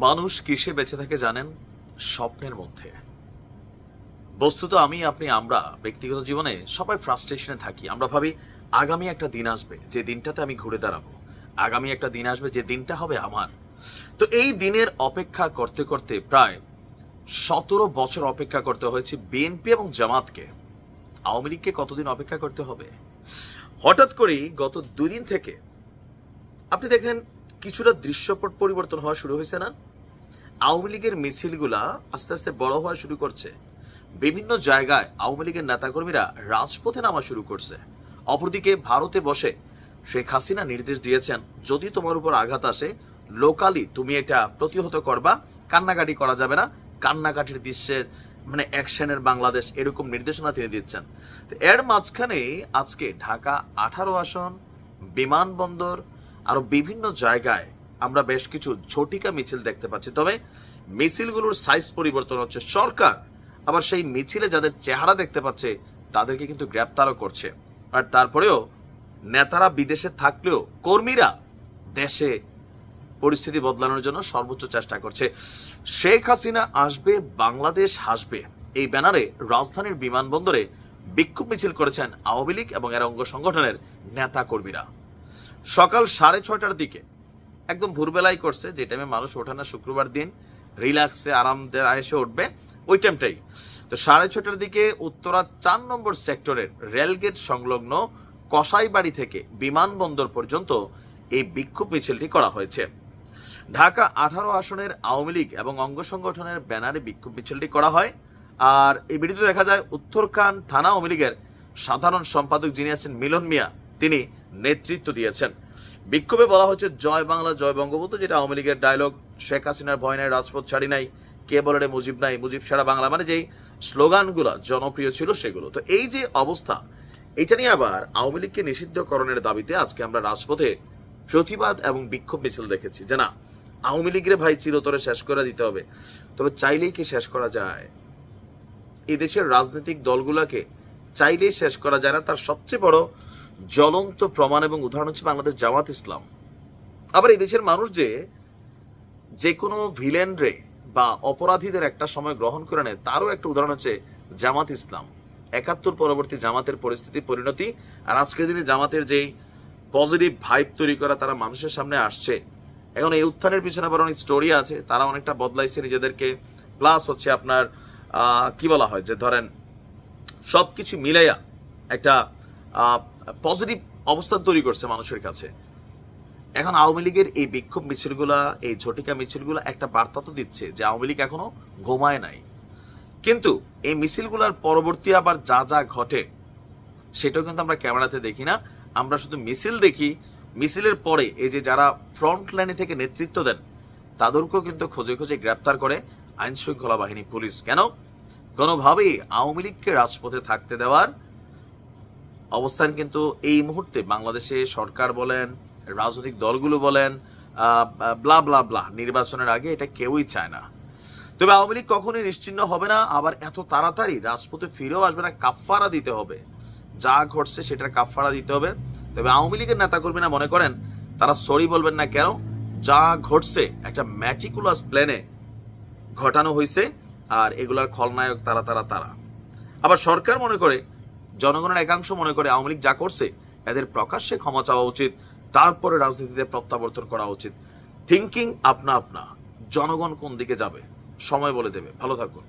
মানুষ কিসে বেঁচে থাকে জানেন? স্বপ্নের মধ্যে। বস্তুত আমি, আপনি, আমরা ব্যক্তিগত জীবনে সবাই ফ্রাস্ট্রেশনে থাকি। আমরা ভাবি, আগামী একটা দিন আসবে, যে দিনটাতে আমি ঘুরে দাঁড়াবো। আগামী একটা দিন আসবে, যে দিনটা হবে আমার। তো এই দিনের অপেক্ষা করতে করতে প্রায় সতেরো বছর অপেক্ষা করতে হয়েছে বিএনপি এবং জামাতকে। আওয়ামী লীগকে কতদিন অপেক্ষা করতে হবে? হঠাৎ করেই গত দুদিন থেকে, আপনি দেখেন, কিছুটা দৃশ্যপট পরিবর্তন হওয়া শুরু হয়েছে না? আওয়ামী লীগের মিছিলগুলা আস্তে আস্তে বড় হওয়া শুরু করছে। বিভিন্ন জায়গায় আওয়ামী লীগের নেতাকর্মীরা রাজপথে নামা শুরু করছে। অপরদিকে ভারতে বসে শেখ হাসিনা নির্দেশ দিয়েছেন, যদি তোমার উপর আঘাত আসে, লোকালি তুমি এটা প্রতিহত করবা, কান্নাকাটি করা যাবে না। কান্নাকাটির দৃশ্যের মানে অ্যাকশনের বাংলাদেশ এরকম নির্দেশনা তিনি দিচ্ছেন। এর মাঝখানে আজকে ঢাকা আঠারো আসন, বিমানবন্দর, আরও বিভিন্ন জায়গায় আমরা বেশ কিছু ঝটিকা মিছিল দেখতে পাচ্ছি। তবে মিছিলগুলোর সাইজ পরিবর্তন হচ্ছে। সরকার আবার সেই মিছিলে যাদের চেহারা দেখতে পাচ্ছে, তাদেরকে কিন্তু গ্রেপ্তারও করছে। আর তারপরেও নেতারা বিদেশে থাকলেও কর্মীরা দেশে পরিস্থিতি বদলানোর জন্য সর্বোচ্চ চেষ্টা করছে। শেখ হাসিনা আসবে, বাংলাদেশ হাসবে। এই ব্যানারে রাজধানীর বিমানবন্দরে বিক্ষোভ মিছিল করেছেন আওয়ামী লীগ এবং এর অঙ্গ সংগঠনের নেতা কর্মীরা সকাল সাড়ে ছয়টার দিকে একদম ভোরবেলাই করছে, যে টাইমে মানুষ ওঠে না, শুক্রবার দিন রিল্যাক্সে আরামদের এসে উঠবে, ওই টাইমটাই তো সাড়ে ছটার দিকে উত্তরা চার নম্বর সেক্টরের রেলগেট সংলগ্ন কসাইবাড়ি থেকে বিমানবন্দর পর্যন্ত এই বিক্ষোভ মিছিলটি করা হয়েছে। ঢাকা আঠারো আসনের আওয়ামী লীগ এবং অঙ্গ সংগঠনের ব্যানারে বিক্ষোভ মিছিলটি করা হয়। আর এই ভিডিওতে দেখা যায় উত্তরখান থানা আওয়ামী লীগের সাধারণ সম্পাদক যিনি আছেন মিলন মিয়া, তিনি নেতৃত্ব দিয়েছেন। বিক্ষোভে বলা হচ্ছে, জয় বাংলা, জয় বঙ্গবন্ধু যেটা আওয়ামী লীগের ডায়লগ শেখ হাসিনার ভয় নাই, রাজপথ ছাড়ি নাই, কে বলে রে মুজিব নাই? মুজিব সারা বাংলা মানে যেই স্লোগানগুলো জনপ্রিয় ছিল সেগুলো। তো এই যে অবস্থা, এটা নিয়ে আবার আওয়ামী লীগকে নিষিদ্ধকরণের দাবিতে আজকে আমরা রাজপথে প্রতিবাদ এবং বিক্ষোভ মিছিল দেখেছি। যে না, আওয়ামী লীগের ভাই চিরতরে শেষ করে দিতে হবে। তবে চাইলেই কি শেষ করা যায়? এই দেশের রাজনৈতিক দলগুলোকে চাইলেই শেষ করা যায় না। তার সবচেয়ে বড় জ্বলন্ত প্রমাণ এবং উদাহরণ হচ্ছে বাংলাদেশ জামাত ইসলাম। আবার এই দেশের মানুষ যে যে কোনো ভিলেন বা অপরাধীদের একটা সময় গ্রহণ করে নেয়, তারও একটা উদাহরণ হচ্ছে জামাত ইসলাম। একাত্তর পরবর্তী জামাতের পরিস্থিতি, পরিণতি, আর আজকের দিনে জামাতের যেই পজিটিভ ভাইব তৈরি করা তারা মানুষের সামনে আসছে। এখন এই উত্থানের পিছনে আবার অনেক স্টোরি আছে, তারা অনেকটা বদলাইছে নিজেদেরকে। প্লাস হচ্ছে আপনার কি বলা হয় যে ধরেন সব কিছু মিলাইয়া একটা পজিটিভ অবস্থান তৈরি করছে মানুষের কাছে। এখন আওয়ামী লীগের এই বিক্ষোভ মিছিলগুলা, এই ঝটিকা মিছিলগুলা একটা বার্তা তো দিচ্ছে যে আওয়ামী লীগ এখনও ঘুমায় নাই। কিন্তু এই মিছিলগুলার পরবর্তী আবার যা যা ঘটে, সেটাও কিন্তু আমরা ক্যামেরাতে দেখি না। আমরা শুধু মিছিল দেখি। মিছিলের পরে এই যে যারা ফ্রন্ট লাইনে থেকে নেতৃত্ব দেন, তাদেরকেও কিন্তু খোঁজে খোঁজে গ্রেপ্তার করে আইন শৃঙ্খলা বাহিনী পুলিশ। কেন? কোনোভাবেই আওয়ামী লীগকে রাজপথে থাকতে দেওয়ার অবস্থান কিন্তু এই মুহূর্তে বাংলাদেশে সরকার বলেন, রাজনৈতিক দলগুলো বলেন ব্লা ব্লা ব্লা নির্বাচনের আগে এটা কেউই চায় না। তবে আওয়ামী লীগ কখনোই নিশ্চিন্ন হবে না, আবার এত তাড়াতাড়ি রাজপথে ফিরেও আসবে না, কাফফারা দিতে হবে। যা ঘটছে সেটার কাফফারা দিতে হবে। তবে আওয়ামী লীগের নেতা নেতাকর্মীরা মনে করেন, তারা সরি বলবেন না কেন, যা ঘটছে একটা ম্যাটিকুলাস প্ল্যানে ঘটানো হয়েছে আর এগুলার খলনায়ক তারা তারা তারা। আবার সরকার মনে করে জনগণের একাংশ মনে করে আওয়ামী লীগ যা করছে, এদের প্রকাশ্যে ক্ষমা চাওয়া উচিত, তারপরে রাজনীতিতে প্রত্যাবর্তন করা উচিত। থিঙ্কিং আপনা আপনা, জনগণ কোন দিকে যাবে? সময় বলে দেবে। ভালো থাকুন।